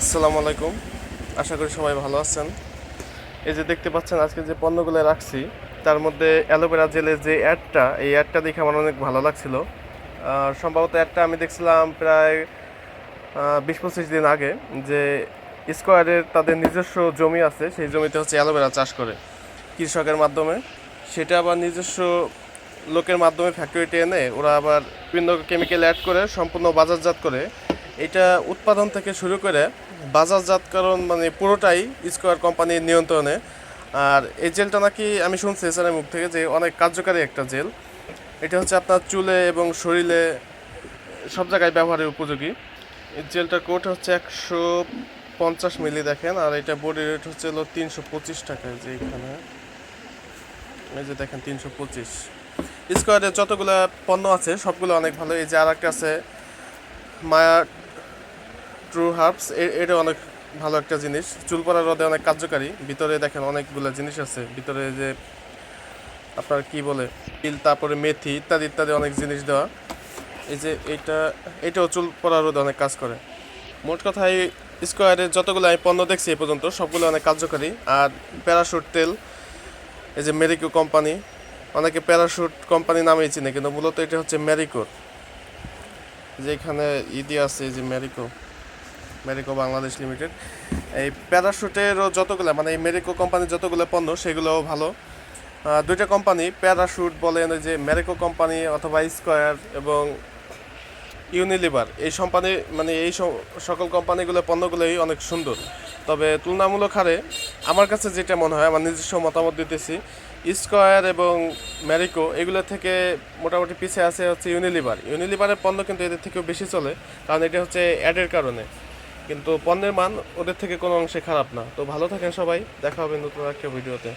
আসসালামু আলাইকুম। আশা করি সবাই ভালো আছেন। এই যে দেখতে পাচ্ছেন, আজকে যে পণ্যগুলো রাখছি, তার মধ্যে অ্যালোভেরা জেলের যে অ্যাডটা, এই অ্যাডটা দেখে আমার অনেক ভালো লাগছিল। সম্ভবত অ্যাডটা আমি দেখছিলাম প্রায় বিশ পঁচিশ দিন আগে যে স্কোয়ারের তাদের নিজস্ব জমি আছে, সেই জমিতে হচ্ছে অ্যালোভেরা চাষ করে কৃষকের মাধ্যমে। সেটা আবার নিজস্ব লোকের মাধ্যমে ফ্যাক্টরিতে এনে ওরা আবার বিভিন্ন কেমিক্যাল অ্যাড করে, সম্পূর্ণ বাজারজাত করে। এটা উৎপাদন থেকে শুরু করে বাজারজাতকরণ মানে পুরোটাই স্কোয়ার কোম্পানির নিয়ন্ত্রণে। আর এই জেলটা নাকি আমি শুনছি স্যারের মুখ থেকে যে অনেক কার্যকারী একটা জেল। এটা হচ্ছে আপনার চুলে এবং শরীরে সব জায়গায় ব্যবহারের উপযোগী। এই জেলটার কোট হচ্ছে একশো পঞ্চাশ মিলি দেখেন, আর এটা বডি রেট হচ্ছে হলো তিনশো পঁচিশ টাকা যে এখানে। এই যে দেখেন, তিনশো পঁচিশ। স্কোয়ারের যতগুলো পণ্য আছে, সবগুলো অনেক ভালো। এই যে আর একটা আছে, মায়া ট্রু হার্বস এটা অনেক ভালো একটা জিনিস। চুল পড়ার রোদে অনেক কার্যকারী। ভিতরে দেখেন অনেকগুলো জিনিস আছে। ভিতরে যে আপনার কি বলে, তিল, তারপরে মেথি ইত্যাদি ইত্যাদি অনেক জিনিস দেওয়া। এই যে এইটা এটাও চুল পড়ার রোদে অনেক কাজ করে। মোট কথায় স্কোয়ারের যতগুলো আমি পণ্য দেখছি এই পর্যন্ত, সবগুলো অনেক কার্যকারী। আর প্যারাশুট তেল, এই যে মেরিকো কোম্পানি অনেকে প্যারাশুট কোম্পানি নামেই চিনে, কিন্তু মূলত এটা হচ্ছে ম্যারিকোর যে এখানে ইদি আছে, এই যে ম্যারিকো মেরিকো বাংলাদেশ লিমিটেড এই প্যারাশুটেরও যতগুলো মানে এই মেরিকো কোম্পানির যতগুলো পণ্য, সেগুলোও ভালো। দুইটা কোম্পানি প্যারাশুট বলেন যে মেরিকো কোম্পানি অথবা স্কোয়ার এবং ইউনিলিভার এই কোম্পানি মানে এই সকল কোম্পানিগুলো পণ্যগুলোই অনেক সুন্দর। তবে তুলনামূলক হারে আমার কাছে যেটা মনে হয়, আমার নিজস্ব মতামত দিতেছি স্কোয়ার এবং ম্যারিকো এগুলো থেকে মোটামুটি পিছিয়ে আছে হচ্ছে ইউনিলিভার ইউনিলিভারের পণ্য কিন্তু এদের থেকেও বেশি চলে, কারণ এটা হচ্ছে অ্যাডের কারণে। কিন্তু পণ্যের মান ওদের থেকে কোনো অংশে খারাপ না। তো ভালো থাকেন সবাই, দেখা হবে নতুন একটা ভিডিওতে।